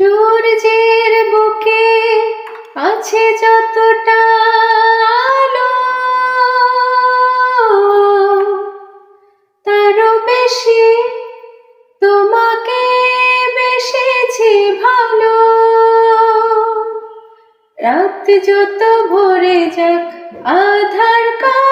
সূর্যের বুকে আছে যতটা আলো, তারও বেশি তোমাকে বেসেছি ভালো। রাত যত ভরে যাক আধার কালো